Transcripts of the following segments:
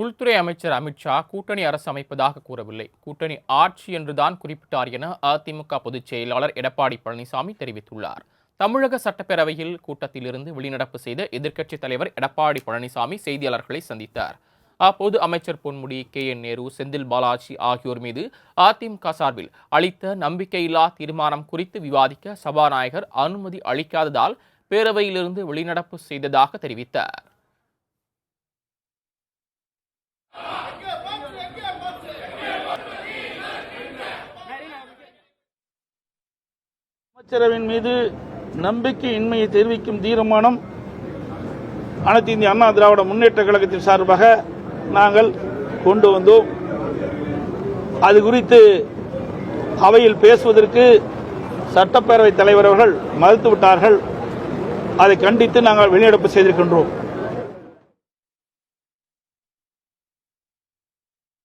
உள்துறை அமைச்சர் அமித்ஷா கூட்டணி அரசு அமைப்பதாக கூறவில்லை. கூட்டணி ஆட்சி என்றுதான் குறிப்பிட்டார் என அதிமுக பொதுச் செயலாளர் எடப்பாடி பழனிசாமி தெரிவித்துள்ளார். தமிழக சட்டப்பேரவையில் கூட்டத்திலிருந்து வெளிநடப்பு செய்த எதிர்க்கட்சித் தலைவர் எடப்பாடி பழனிசாமி செய்தியாளர்களை சந்தித்தார். அப்போது அமைச்சர் பொன்முடி கே. என். நேரு செந்தில் பாலாஜி ஆகியோர் மீது அதிமுக சார்பில் அளித்த நம்பிக்கையில்லா தீர்மானம் குறித்து விவாதிக்க சபாநாயகர் அனுமதி அளிக்காததால் பேரவையிலிருந்து வெளிநடப்பு செய்ததாக தெரிவித்தார். அமைச்சரவின் மீது நம்பிக்கை இன்மையை தெரிவிக்கும் தீர்மானம் அனைத்து இந்திய அண்ணா திராவிட முன்னேற்ற கழகத்தின் சார்பாக நாங்கள் கொண்டு வந்தோம். அது குறித்து அவையில் பேசுவதற்கு சட்டப்பேரவைத் தலைவர் அவர்கள் மறுத்துவிட்டார்கள் அதை கண்டித்து நாங்கள் வெளிநடப்பு செய்திருக்கின்றோம்.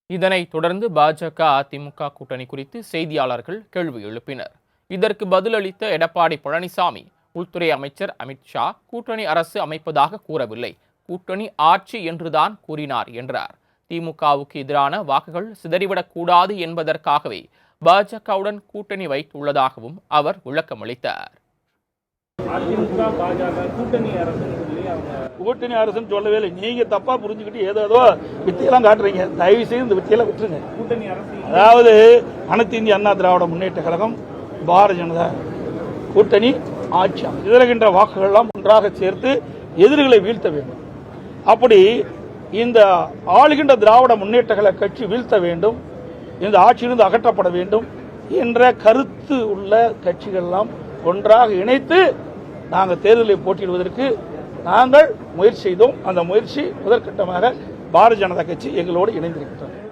இதனைத் தொடர்ந்து பாஜக அதிமுக கூட்டணி குறித்து செய்தியாளர்கள் கேள்வி எழுப்பினர். இதற்கு பதிலளித்த எடப்பாடி பழனிசாமி உள்துறை அமைச்சர் அமித்ஷா கூட்டணி அரசு அமைப்பதாக கூறவில்லை. கூட்டணி ஆட்சி என்றுதான் கூறினார் என்றார். திமுகவுக்கு எதிரான வாக்குகள் சிதறிவிடக்கூடாது என்பதற்காகவே பாஜகவுடன் கூட்டணி வைத்துள்ளதாகவும் அவர் விளக்கமளித்தார். கூட்டணி அரசுன்னு சொல்லவே இல்லை. நீங்க தப்பா புரிஞ்சுக்கிட்டு ஏதோ ஏதோ வித்தியெல்லாம் காட்டுறீங்க. தயவு செய்து இந்த வித்தியெல்லாம் விட்டுருங்க. கூட்டணி அரசு அதாவது அனைத்து இந்திய அண்ணா திராவிட முன்னேற்ற கழகம் பாரதிய ஜனதா கூட்டணி ஆட்சி சிதறுகின்ற வாக்குகள்லாம் ஒன்றாக சேர்த்து எதிரிகளை வீழ்த்த வேண்டும். அப்படி இந்த ஆளுகின்ற திராவிட முன்னேற்றங்களை கட்சி வீழ்த்த வேண்டும் இந்த ஆட்சியிலிருந்து அகற்றப்பட வேண்டும் என்ற கருத்து உள்ள கட்சிகள்லாம் ஒன்றாக இணைத்து நாங்கள் தேர்தலில் போட்டியிடுவதற்கு நாங்கள் முயற்சி செய்தோம். அந்த முயற்சி முதற்கட்டமாக பாரதிய ஜனதா கட்சி எங்களோடு இணைந்திருக்கின்றது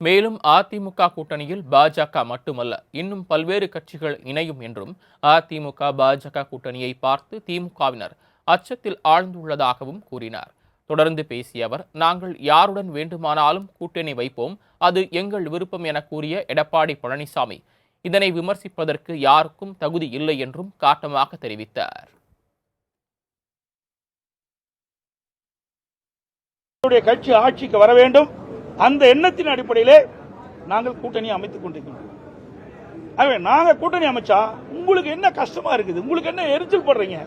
மேலும் அதிமுக கூட்டணியில் பாஜக மட்டுமல்ல இன்னும் பல்வேறு கட்சிகள் இணையும் என்றும் அதிமுக பாஜக கூட்டணியை பார்த்து திமுகவினர் அச்சத்தில் ஆழ்ந்துள்ளதாகவும் கூறினார். தொடர்ந்து பேசிய அவர் நாங்கள் யாருடன் வேண்டுமானாலும் கூட்டணி வைப்போம் அது எங்கள் விருப்பம் என கூறிய எடப்பாடி பழனிசாமி. இதனை விமர்சிப்பதற்கு யாருக்கும் தகுதி இல்லை என்றும் காட்டமாக தெரிவித்தார். கட்சி ஆட்சிக்கு வர வேண்டும். அந்த எண்ணத்தின் அடிப்படையிலே நாங்கள் கூட்டணி அமைத்துக் கொண்டிருக்கிறோம் ஆகவே கூட்டணி அமைச்சா உங்களுக்கு என்ன கஷ்டமா இருக்குது? உங்களுக்கு என்ன எரிச்சல் படுறீங்க?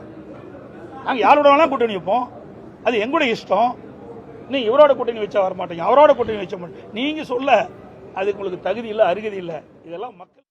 நாங்கள் யாரோட வேணாலும் கூட்டணி வைப்போம். அது எங்களுடைய இஷ்டம். நீ இவரோட கூட்டணி வச்சா வர மாட்டீங்க அவரோட கூட்டணி வச்ச மாட்டீங்க. நீங்க சொல்ல அது உங்களுக்கு தகுதி இல்லை அருகதி இல்லை. இதெல்லாம் மக்கள்